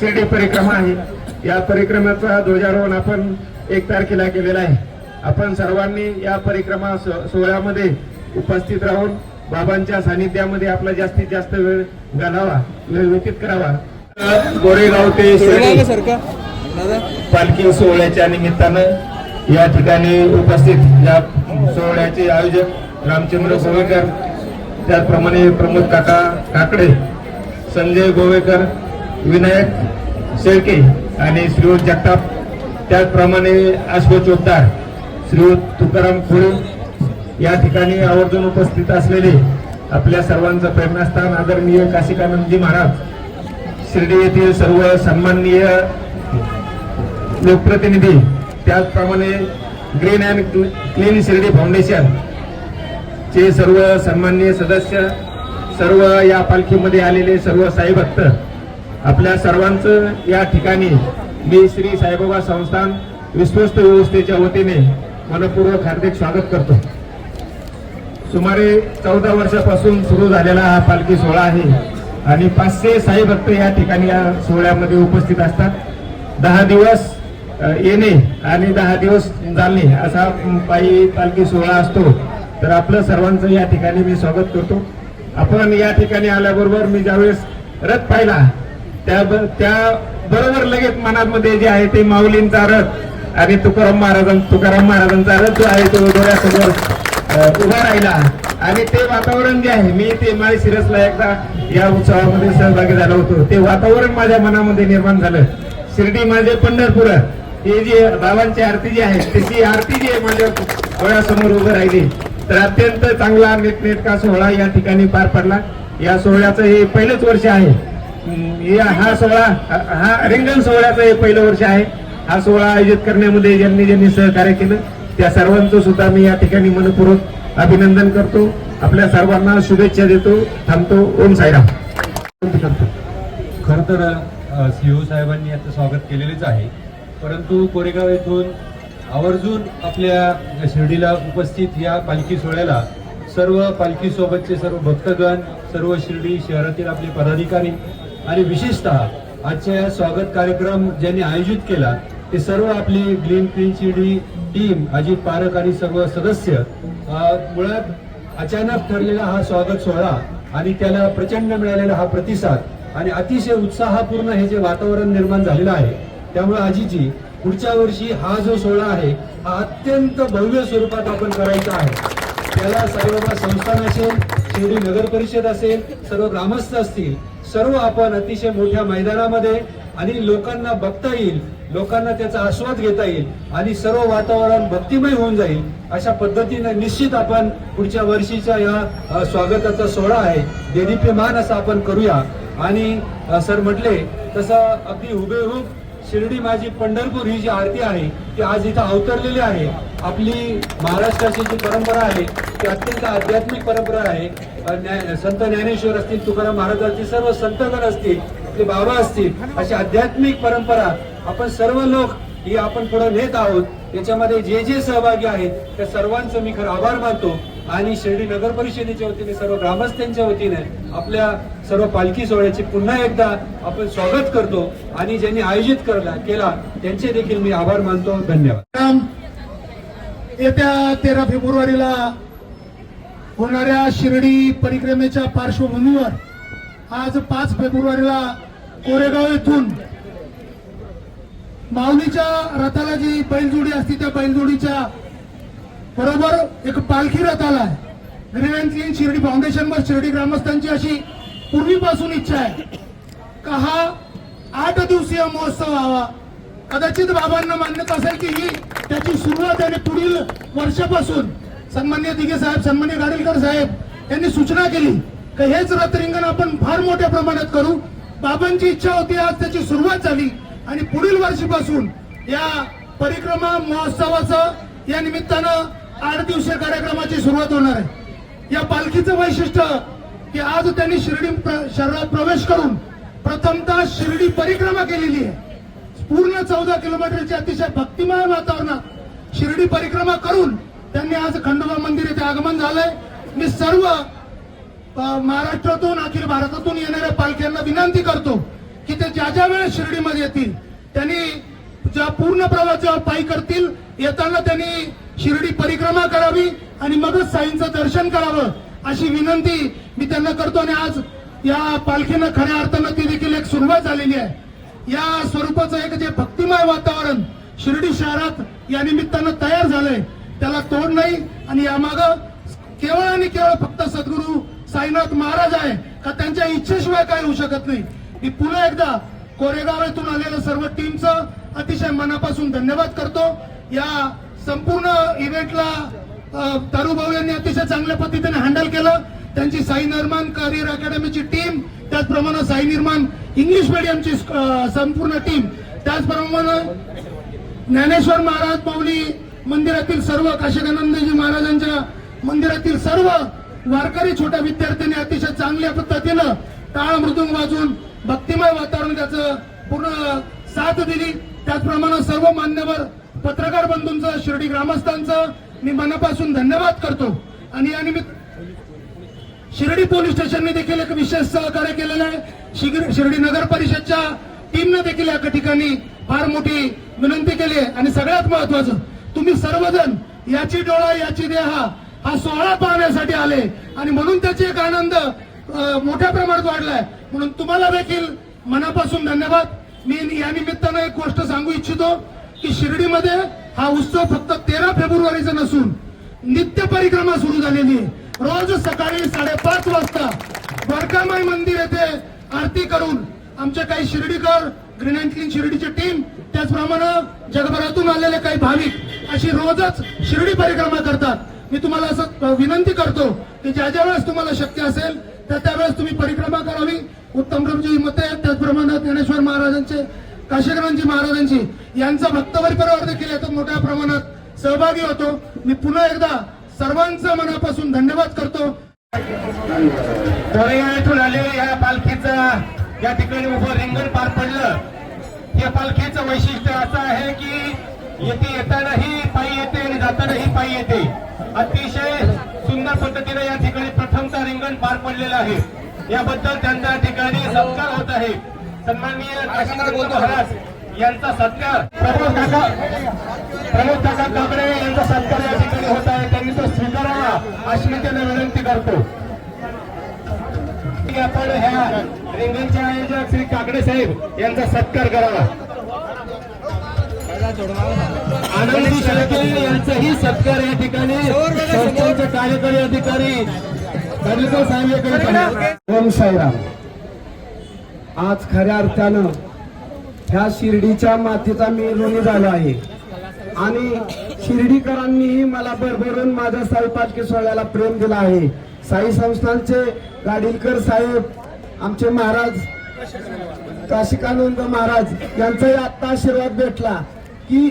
शिर्डी परिक्रमा आहे. या परिक्रमेचा ध्वजारोहण आपण एक तारखेला केलेला आहे. आपण सर्वांनी या परिक्रमा सो- सोहळ्यामध्ये उपस्थित राहून बाबांच्या सानिध्यामध्ये आपला जास्तीत जास्त वेळ घालावा वेळ व्यतीत करावा. गोरेगाव ते शिर्डी पालखी सोहळ्याच्या निमित्तानं या ठिकाणी उपस्थित या सोहळ्याचे आयोजक रामचंद्र गोवेकर त्याचप्रमाणे प्रमोद काका काकडे संजय गोवेकर विनायक शेळके आणि श्रीयुत जगताप. त्याचप्रमाणे अश्व चोपदार श्रीयुत तुकाराम खोळे या ठिकाणी आवर्जून उपस्थित असलेले आपल्या सर्वांचं प्रेरणास्थान आदरणीय काशिकानंदजी महाराज. शिर्डी येथील सर्व सन्माननीय लोकप्रतिनिधी त्याचप्रमाणे green and clean Shirdi foundation चे सर्व सन्माननीय सदस्य सर्व या पालखीमध्ये आलेले सर्व साई भक्त आपल्या सर्वांचं या ठिकाणी मी श्री साईबाबा संस्थान विश्वस्त व्यवस्थेच्या वतीने मनपूर्वक हार्दिक स्वागत करतो. सुमारे चौदा वर्षापासून सुरू झालेला हा पालखी सोहळा आहे आणि पाचशे साई भक्त या ठिकाणी या सोहळ्यामध्ये उपस्थित असतात. दहा दिवस येणे आणि दहा दिवस जाणे असा पायी पालखी सोहळा असतो. तर आपलं सर्वांचं या ठिकाणी मी स्वागत करतो. आपण या ठिकाणी आल्याबरोबर मी ज्यावेळेस रथ पाहिला त्या त्या बरोबर लगेच मनामध्ये जे आहे ते माऊलींचा रथ आणि तुकाराम महाराजां तुकाराम महाराजांचा रथ जो आहे तो डोळ्यासमोर उभा राहिला. आणि ते वातावरण जे आहे मी ते माय सिरसला एकदा या उत्सवामध्ये सहभागी झालो होतो. ते वातावरण माझ्या मनामध्ये निर्माण झालं. शिर्डी माझे पंढरपूर हे जे बाबांची आरती जी आहे त्याची आरती जी आहे माझ्या डोळ्यासमोर उभं राहिली. तर अत्यंत चांगला नेटनेटका सोहळा या ठिकाणी पार पडला. या सोहळ्याचं हे पहिलंच वर्ष आहे. हा सोहळा हा- रिंगण सोहळ्याचं हे पहिलं वर्ष आहे. हा सोहळा आयोजित करण्यामध्ये ज्यांनी ज्यांनी सहकार्य केलं त्या सर्वांचं सुद्धा मी या ठिकाणी मनपूर्वक अभिनंदन करतो. आपल्या सर्वांना शुभेच्छा देतो. थांबतो. ओम साईराम. खर खरं तर सीओ साहेबांनी याचं स्वागत केलेलेच आहे. परंतु कोरेगाव येथून आवर्जून आपल्या शिर्डीला उपस्थित या पालखी सोहळ्याला सर्व पालखीसोबतचे सर्व भक्तगण सर्व शिर्डी शहरातील आपले पदाधिकारी आणि विशेषतः आजच्या या स्वागत कार्यक्रम ज्यांनी आयोजित केला ते सर्व आपली ग्रीन क्लीन टीम अजित पारक आणि सर्व सदस्य मुळात अचानक ठरलेला हा स्वागत सोहळा आणि त्याला प्रचंड मिळालेला हा प्रतिसाद आणि अतिशय उत्साहपूर्ण हे जे वातावरण निर्माण झालेलं आहे त्यामुळे आजीजी पुढच्या वर्षी हा जो सोहळा आहे हा अत्यंत भव्य स्वरूपात आपण करायचा आहे. त्याला साईबाबा संस्थान असेल शिर्डी नगर परिषद असेल सर्व ग्रामस्थ असतील सर्व आपण अतिशय मोठ्या मैदानामध्ये आणि लोकांना बघता येईल लोकांना त्याचा आस्वाद घेता येईल आणि सर्व वातावरण भक्तिमय होऊन जाईल अशा पद्धतीने निश्चित आपण पुढच्या वर्षीच्या या स्वागताचा सोहळा आहे. देदीप्यमान असा आपण करूया. आणि सर म्हटले तसं अगदी हुबेहूब शिर्डी माझी पंढरपूर ही जी आरती आहे ती आज इथं अवतरलेली आहे. आपली महाराष्ट्राची जी परंपरा आहे ती अत्यंत आध्यात्मिक परंपरा आहे. संत ज्ञानेश्वर असतील तुकाराम महाराज सर्व संतगण असतील ते बाबा असतील अशी आध्यात्मिक परंपरा आपण सर्व लोक ही आपण पुढे नेत आहोत. याच्यामध्ये जे जे सहभागी आहेत त्या सर्वांचं मी खरं आभार मानतो. आणि शिर्डी नगर परिषदेच्या वतीने सर्व ग्रामस्थांच्या वतीने आपल्या सर्व पालखी सोहळ्याचे पुन्हा एकदा आपण स्वागत करतो आणि ज्यांनी आयोजित करला केला त्यांचे देखील मी आभार मानतो. धन्यवाद. राम येत्या तेरा फेब्रुवारीला होणाऱ्या शिर्डी परिक्रमेच्या पार्श्वभूमीवर आज पाच फेब्रुवारीला कोरेगाव येथून माऊलीच्या रथाला जी बैलजोडी असते त्या बैलजोडीच्या बरोबर एक पालखी रथ आला ग्रीन शिर्डी फाउंडेशन व शिर्डी ग्रामस्थांची अशी पूर्वीपासून इच्छा आहे. का हा आठ दिवसीय महोत्सव व्हावा? कदाचित बाबांना मान्यता असेल की ही त्याची सुरुवात आणि पुढील वर्षापासून सन्मान्य दिघे साहेब सन्मान्य गाडीलकर साहेब यांनी सूचना केली की हेच रथ रिंगण आपण फार मोठ्या प्रमाणात करू? बाबांची इच्छा होती आज त्याची सुरुवात झाली आणि पुढील वर्षीपासून या परिक्रमा महोत्सवाचं या निमित्तानं आठ दिवसीय कार्यक्रमाची सुरुवात होणार आहे. या पालखीचं वैशिष्ट्य की आज त्यांनी शिर्डी प्र- शहरात प्रवेश करून प्रथमतः शिर्डी परिक्रमा केलेली आहे. पूर्ण चौदा किलोमीटरच्या अतिशय भक्तिमय वातावरणात शिर्डी परिक्रमा करून त्यांनी आज खंडोबा मंदिर येथे आगमन झालंय. मी सर्व महाराष्ट्रातून अखिल भारतातून येणाऱ्या पालख्यांना विनंती करतो की ते ज्या ज्या वेळेस शिर्डीमध्ये येतील त्यांनी ज्या पूर्ण प्रवास जेव्हा पायी करतील येताना त्यांनी शिर्डी परिक्रमा करावी आणि मगच साईंचं दर्शन करावं अशी विनंती मी त्यांना करतो आणि आज या पालखीनं खऱ्या अर्थानं ती देखील एक सुरुवात झालेली आहे. या स्वरूपाचं एक जे भक्तिमय वातावरण शिर्डी शहरात या निमित्तानं तयार झालंय. त्याला तोड नाही आणि यामाग केवळ आणि केवळ फक्त सद्गुरू साईनाथ महाराज आहे का त्यांच्या इच्छेशिवाय काय होऊ शकत नाही. मी पुन्हा एकदा कोरेगाव येथून आलेल्या सर्व टीमचं अतिशय मनापासून धन्यवाद करतो. या संपूर्ण इव्हेंटला तारुभाऊ यांनी अतिशय चांगल्या पद्धतीने हँडल केलं. त्यांची साई निर्माण करिअर अकॅडमीची टीम त्याचप्रमाणे साई निर्माण इंग्लिश मिडियमची संपूर्ण टीम त्याचप्रमाणे ज्ञानेश्वर महाराज माऊली मंदिरातील सर्व काशिकानंदजी महाराजांच्या मंदिरातील सर्व वारकरी छोट्या विद्यार्थ्यांनी अतिशय चांगल्या पद्धतीनं टाळ मृदुंग वाजून भक्तिमय वातावरण त्याचं पूर्ण साथ दिली. त्याचप्रमाणे सर्व मान्यवर पत्रकार बंधूंचं शिर्डी ग्रामस्थांचं मी मनापासून धन्यवाद करतो. आणि या निमित्त शिर्डी पोलीस स्टेशनने देखील एक विशेष सहकार्य केलेलं आहे. शिगिर- शिर्डी नगर परिषदच्या टीमने देखील एका ठिकाणी फार मोठी विनंती केली आहे. आणि सगळ्यात महत्वाचं तुम्ही सर्वजण याची डोळा याची देहा हा सोहळा पाहण्यासाठी आले. आणि म्हणून त्याची एक आनंद मोठ्या प्रमाणात वाढलाय. म्हणून तुम्हाला देखील मनापासून धन्यवाद. मी या निमित्तानं एक गोष्ट सांगू इच्छितो. की शिर्डीमध्ये हा उत्सव फक्त तेरा फेब्रुवारीचा नसून नित्य परिक्रमा सुरू झालेली आहे. रोज सकाळी साडेपाच वाजता द्वारकामाई मंदिर येथे आरती करून आमचे काही शिर्डीकर ग्रीन अँड क्लीन शिर्डीची टीम त्याचप्रमाणे जगभरातून आलेले काही भाविक अशी रोजच शिर्डी परिक्रमा करतात. मी तुम्हाला असं विनंती करतो की ज्या ज्या वेळेस तुम्हाला शक्य असेल तर त्यावेळेस तुम्ही परिक्रमा करावी. उत्तम प्रभूची मते आहेत त्याचप्रमाणे ज्ञानेश्वर महाराजांचे काशीगरांची महाराजांची यांचा भक्तवरी परिवार देखील याच्यात मोठ्या प्रमाणात सहभागी होतो. मी पुन्हा एकदा सर्वांचं मनापासून धन्यवाद करतो. कोरेगाव येथून आलेल्या या पालखीचं या ठिकाणी उभं रिंगण पार पडलं. या पालखीचं वैशिष्ट्य असं आहे की येथे येतानाही पायी येते आणि जातानाही पायी येते. अतिशय सुंदर पद्धतीने या ठिकाणी प्रथमचा रिंगण पार पडलेलं आहे. याबद्दल त्यांच्या ठिकाणी सत्कार होत आहे. सन्माननीय यांचा सत्कार. प्रमोद काका प्रमोद काका काकडे यांचा सत्कार या ठिकाणी होत आहे. त्यांनी तो स्वीकारावा अशी मी त्यांना विनंती करतो. की आपण ह्या रिंगणचे आयोजक श्री काकडे साहेब यांचा सत्कार करावा. आनंदी शेळके यांचाही सत्कार या ठिकाणी. संस्थांचे कार्यकारी अधिकारी साहेब ओम साईराम. आज खऱ्या अर्थानं ह्या शिर्डीच्या मातीचा मी ऋणी झालो आहे. आणि शिर्डीकरांनीही मला भरभरून माझ्या साई पालखी सोहळ्याला प्रेम दिला आहे. साई संस्थानचे गाडीलकर साहेब आमचे महाराज काशिकानंद महाराज यांचाही आत्ता आशीर्वाद भेटला की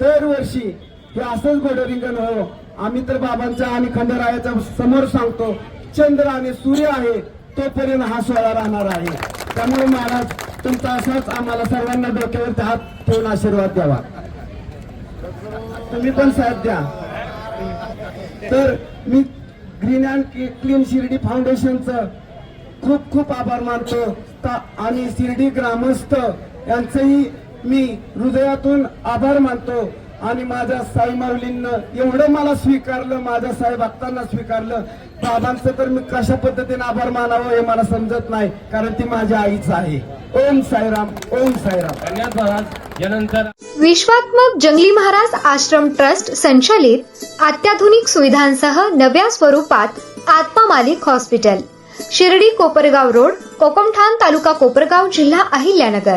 दरवर्षी हे असंच घोडं हो. आम्ही तर बाबांच्या आणि खंडरायाच्या समोर सांगतो चंद्र आणि सूर्य आहे तोपर्यंत हा सोहळा राहणार आहे. त्यामुळे महाराज तुमचा असाच आम्हाला सर्वांना डोक्यावरती हात ठेवून आशीर्वाद द्यावा. तुम्ही पण साथ द्या. तर मी ग्रीन अँड क्लीन शिर्डी फाउंडेशनचं खूप खूप आभार मानतो. आणि शिर्डी ग्रामस्थ यांचंही मी हृदयातून आभार मानतो. आणि माझ्या साई माऊलींनं एवढं मला स्वीकारलं माझ्या साई भक्तांना स्वीकारलं बाबांचं तर मी कशा पद्धतीने आभार मानावं हे मला समजत नाही कारण ती माझ्या आईच आहे. ओम साईराम ओम साईराम. धन्यवाद महाराज. यानंतर विश्वात्मक जंगली महाराज आश्रम ट्रस्ट संचालित अत्याधुनिक सुविधांसह नव्या स्वरूपात आत्मा मालिक हॉस्पिटल. शिर्डी कोपरगाव रोड कोकमठाण तालुका कोपरगाव जिल्हा अहिल्यानगर.